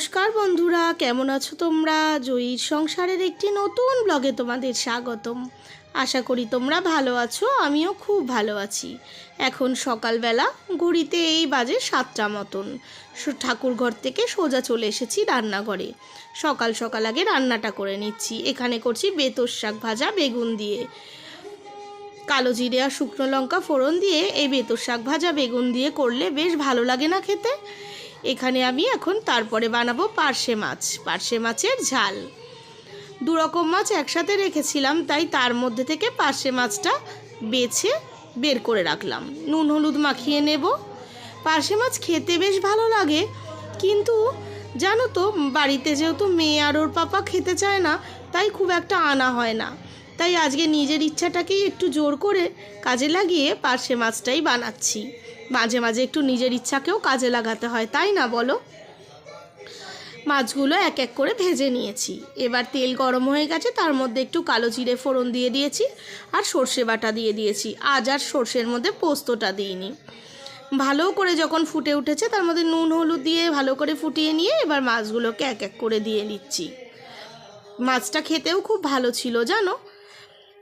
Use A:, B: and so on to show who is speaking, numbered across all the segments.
A: নমস্কার বন্ধুরা, কেমন আছো তোমরা? জয়ীর সংসারের একটি নতুন ব্লগে তোমাদের স্বাগতম। আশা করি তোমরা ভালো আছো, আমিও খুব ভালো আছি। এখন সকালবেলা ঘড়িতে এই বাজে সাতটা মতন। সো- ঠাকুরঘর থেকে সোজা চলে এসেছি রান্নাঘরে। সকাল সকাল আগে রান্নাটা করে নিচ্ছি। এখানে করছি বেতর শাক ভাজা, বেগুন দিয়ে। কালো জিরে আর শুকনো লঙ্কা ফোড়ন দিয়ে এই বেতর শাক ভাজা, বেগুন দিয়ে করলে বেশ ভালো লাগে না খেতে? এখানে আমি এখন তারপরে বানাবো পার্শে মাছ, পার্শে মাছের ঝাল। দু রকম মাছ একসাথে রেখেছিলাম, তাই তার মধ্যে থেকে পার্শে মাছটা বেছে বের করে রাখলাম। নুন, হলুদ মাখিয়ে নেব। পার্শে মাছ খেতে বেশ ভালো লাগে, কিন্তু জানো তো, বাড়িতে যেহেতু মেয়ে আর ওর পাপা খেতে চায় না, তাই খুব একটা আনা হয় না। তাই আজকে নিজের ইচ্ছাটাকেই একটু জোর করে কাজে লাগিয়ে পার্শে মাছটাই বানাচ্ছি। মাঝে মাঝে একটু নিজের ইচ্ছাকেও কাজে লাগাতে হয়, তাই না বলো? মাছগুলো এক এক করে ভেজে নিয়েছি। এবার তেল গরম হয়ে গেছে, তার মধ্যে একটু কালো জিরে ফোড়ন দিয়ে দিয়েছি আর সর্ষে বাটা দিয়ে দিয়েছি। আজ আর সর্ষের মধ্যে পোস্তটা দিইনি। ভালো করে যখন ফুটে উঠেছে, তার মধ্যে নুন, হলুদ দিয়ে ভালো করে ফুটিয়ে নিয়ে এবার মাছগুলোকে এক এক করে দিয়ে নিচ্ছি মাছটা খেতেও খুব ভালো ছিল, জানো?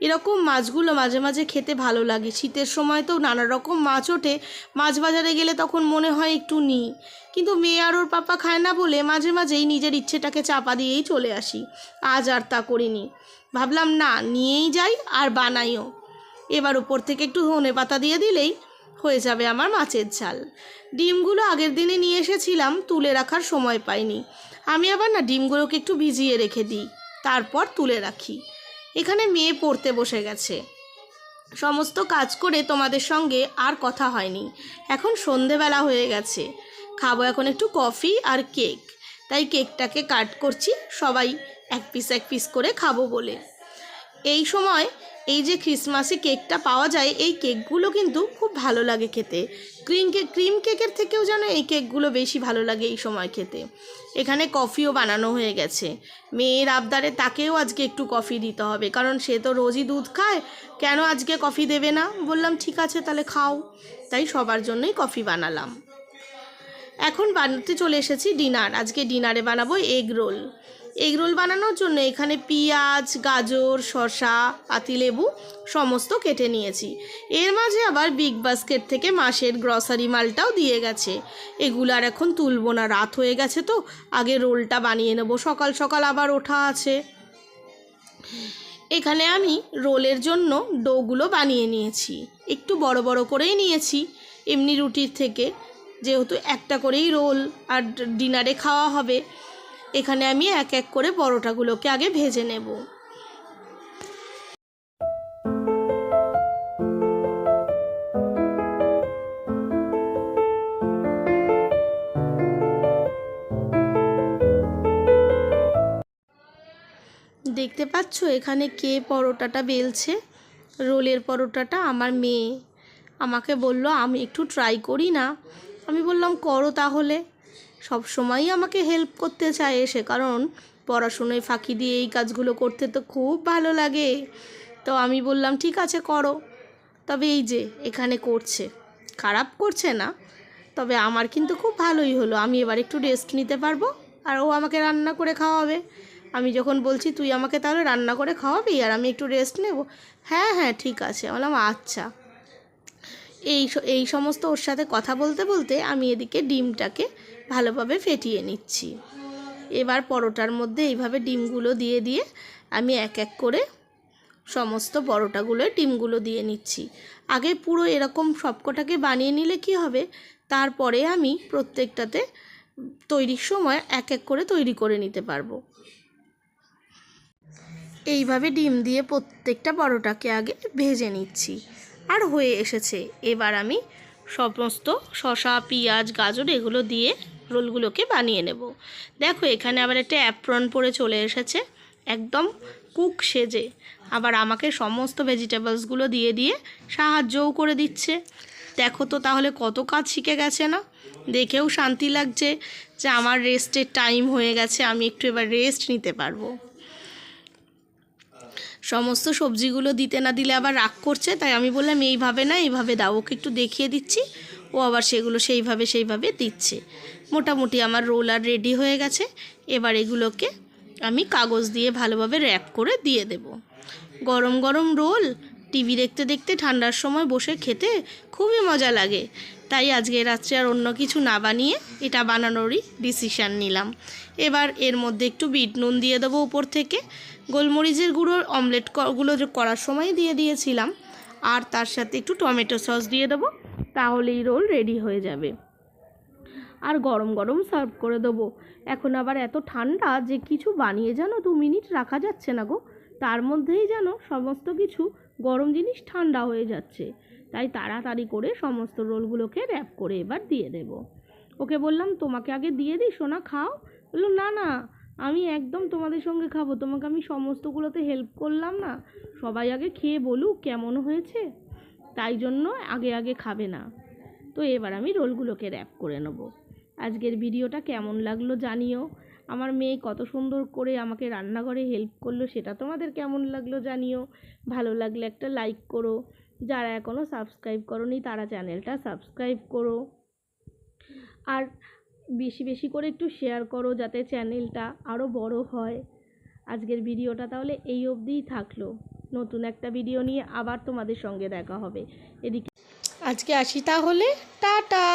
A: এরকম মাছগুলো মাঝে মাঝে খেতে ভালো লাগে। শীতের সময় তো নানা রকম মাছ ওঠে। মাছ বাজারে গেলে তখন মনে হয় একটু নিই। কিন্তু মেয়ে আর ওর পাপা খায় না বলে মাঝে মাঝেই নিজের ইচ্ছেটাকে চাপা দিয়েই চলে আসি। আজ আর তা করিনি। ভাবলাম, না, নিয়েই যাই আর বানাইও। এবার উপর থেকে একটু ধনে পাতা দিয়ে দিলেই হয়ে যাবে আমার মাছের ঝাল। ডিমগুলো আগের দিনে নিয়ে এসেছিলাম, তুলে রাখার সময় পাইনি। আমি আবার না ডিমগুলোকে একটু ভিজিয়ে রেখে দিই। তারপর তুলে রাখি। এখানে মেয়ে পড়তে বসে গেছে। সমস্ত কাজ করে তোমাদের সঙ্গে আর কথা হয়নি। এখন সন্ধেবেলা হয়ে গেছে। খাব এখন একটু কফি আর কেক। তাই কেকটাকে কাট করছি, সবাই এক পিস এক পিস করে খাব বলে। এই সময় এই যে ক্রিসমাসে কেকটা পাওয়া যায়, এই কেকগুলো কিন্তু খুব ভালো লাগে খেতে। ক্রিম কেক ক্রিম কেকের থেকেও যেন এই কেকগুলো বেশি ভালো লাগে এই সময় খেতে। এখানে কফিও বানানো হয়ে গেছে। মেয়ের আবদারে তাকেও আজকে একটু কফি দিতে হবে, কারণ সে তো রোজই দুধ খায়। কেন আজকে কফি দেবে না? বললাম, ঠিক আছে, তাহলে খাও। তাই সবার জন্যই কফি বানালাম। এখন বানাতে চলে এসেছি ডিনার। আজকে ডিনারে বানাবো এগ রোল এগ রোল বানানোর জন্য এখানে পেঁয়াজ, গাজর, শসা পাতিলেবু সমস্ত কেটে নিয়েছি। এর মাঝে আবার বিগ বাস্কেট থেকে মাসের গ্রসারি মালটাও দিয়ে গেছে। এগুলো আর এখন তুলবো না, রাত হয়ে গেছে তো। আগে রোলটা বানিয়ে নেব, সকাল সকাল আবার ওঠা আছে। এখানে আমি রোলের জন্য ডোগুলো বানিয়ে নিয়েছি। একটু বড় বড় করেই নিয়েছি। এমনি রুটির থেকে যেহেতু একটা করেই রোল আর ডিনারে খাওয়া হবে এখানে আমি এক এক করে পরোটাগুলোকে আগে ভেজে নেব। দেখতে পাচ্ছ এখানে কে পরোটাটা বেলছে? রোলের পরোটাটা আমার মেয়ে। আমাকে বলল, আমি একটু ট্রাই করি না। আমি বললাম, করো তাহলে। সব সময়ই আমাকে হেল্প করতে চায় এসে। কারণ পড়াশুনোয় ফাঁকি দিয়ে এই কাজগুলো করতে তো খুব ভালো লাগে। তো আমি বললাম, ঠিক আছে, করো। তবে এই যে, এখানে করছে। খারাপ করছে না, তবে আমার কিন্তু খুব ভালোই হলো। আমি এবার একটু রেস্ট নিতে পারব, আর ও আমাকে রান্না করে খাওয়াবে। আমি যখন বলছি, তুই আমাকে তাহলে রান্না করে খাওয়াবি, আর আমি একটু রেস্ট নেব? হ্যাঁ হ্যাঁ ঠিক আছে। বললাম আচ্ছা। এই এই সমস্ত ওর সাথে কথা বলতে বলতে আমি এদিকে ডিমটাকে ভালোভাবে ফেটিয়ে নিচ্ছি। এবার পরোটার মধ্যে এইভাবে ডিমগুলো দিয়ে দিয়ে আমি এক এক করে সমস্ত পরোটাগুলো, ডিমগুলো দিয়ে নিচ্ছি। আগে পুরো এরকম সবকটাকে বানিয়ে নিলে কি হবে? তারপরে আমি প্রত্যেকটাতে তৈরির সময় এক এক করে তৈরি করে নিতে পারব। এইভাবে ডিম দিয়ে প্রত্যেকটা পরোটাকে আগে ভেজে নিচ্ছি আর হয়ে এসেছে। এবার আমি সমস্ত শসা, পেঁয়াজ, গাজর এগুলো দিয়ে রোলগুলোকে বানিয়ে নেব। দেখো, এখানে আবার একটা অ্যাপ্রন পরে চলে এসেছে। একদম কুক সেজে। আবার আমাকে সমস্ত ভেজিটেবলসগুলো দিয়ে দিয়ে সাহায্যও করে দিচ্ছে। দেখো তো তাহলে কত কাজ শিখে গেছে না? দেখেও শান্তি লাগছে যে আমার রেস্টের টাইম হয়ে গেছে, আমি একটু এবার রেস্ট নিতে পারব। সমস্ত সবজিগুলো দিতে না দিলে আবার রাগ করছে, তাই আমি বললাম, এইভাবে না, এইভাবে দাও ওকে একটু দেখিয়ে দিচ্ছি। ও আবার সেগুলো সেইভাবে সেইভাবে দিচ্ছে। মোটামুটি আমার রোল আর রেডি হয়ে গেছে। এবার এগুলোকে আমি কাগজ দিয়ে ভালোভাবে র্যাপ করে দিয়ে দেব। গরম গরম রোল, টিভি দেখতে দেখতে ঠান্ডার সময় বসে খেতে খুবই মজা লাগে। তাই আজকে রাত্রে আর অন্য কিছু না বানিয়ে এটা বানানোরই ডিসিশান নিলাম। এবার এর মধ্যে একটু বিট নুন দিয়ে দেবো উপর থেকে। গোলমরিচের গুঁড়োর অমলেট ক- গুলো যে করার সময় দিয়ে দিয়েছিলাম। আর তার সাথে একটু টমেটো সস দিয়ে দেবো। তাহলেই রোল রেডি হয়ে যাবে। আর গরম গরম সার্ভ করে দেবো। এখন আবার এত ঠান্ডা যে কিছু বানিয়ে যেন দু মিনিট রাখা যাচ্ছে না গো। তার মধ্যেই যেন সমস্ত কিছু গরম জিনিস ঠান্ডা হয়ে যাচ্ছে। তাই তাড়াতাড়ি করে সমস্ত রোলগুলোকে র্যাপ করে এবার দিয়ে দেব। ওকে বললাম, তোমাকে আগে দিয়ে দিই, সোনা খাও। বলল, না না, আমি একদম তোমাদের সঙ্গে খাব। তোমাকে আমি সমস্তগুলোতে হেল্প করলাম না। সবাই আগে খেয়ে বলুক কেমন হয়েছে। তাই জন্য আগে আগে খাবে না। তো এবার আমি রোলগুলোকে র্যাপ করে নেব। আজকের ভিডিওটা কেমন লাগল জানিও। আমার মেয়ে কত সুন্দর করে আমাকে রান্নাঘরে হেল্প করল, সেটা তোমাদের কেমন লাগল জানিও। ভালো লাগলে একটা লাইক করো। যারা এখনও সাবস্ক্রাইব করনি, তারা চ্যানেলটা সাবস্ক্রাইব করো। আর বেশি বেশি করে একটু শেয়ার করো যাতে চ্যানেলটা আরও বড় হয়। আজকের ভিডিওটা তাহলে এই অবধিই থাকল। নতুন একটা ভিডিও নিয়ে আবার তোমাদের সঙ্গে দেখা হবে। এদিকে আজকে আসি তাহলে, টাটা!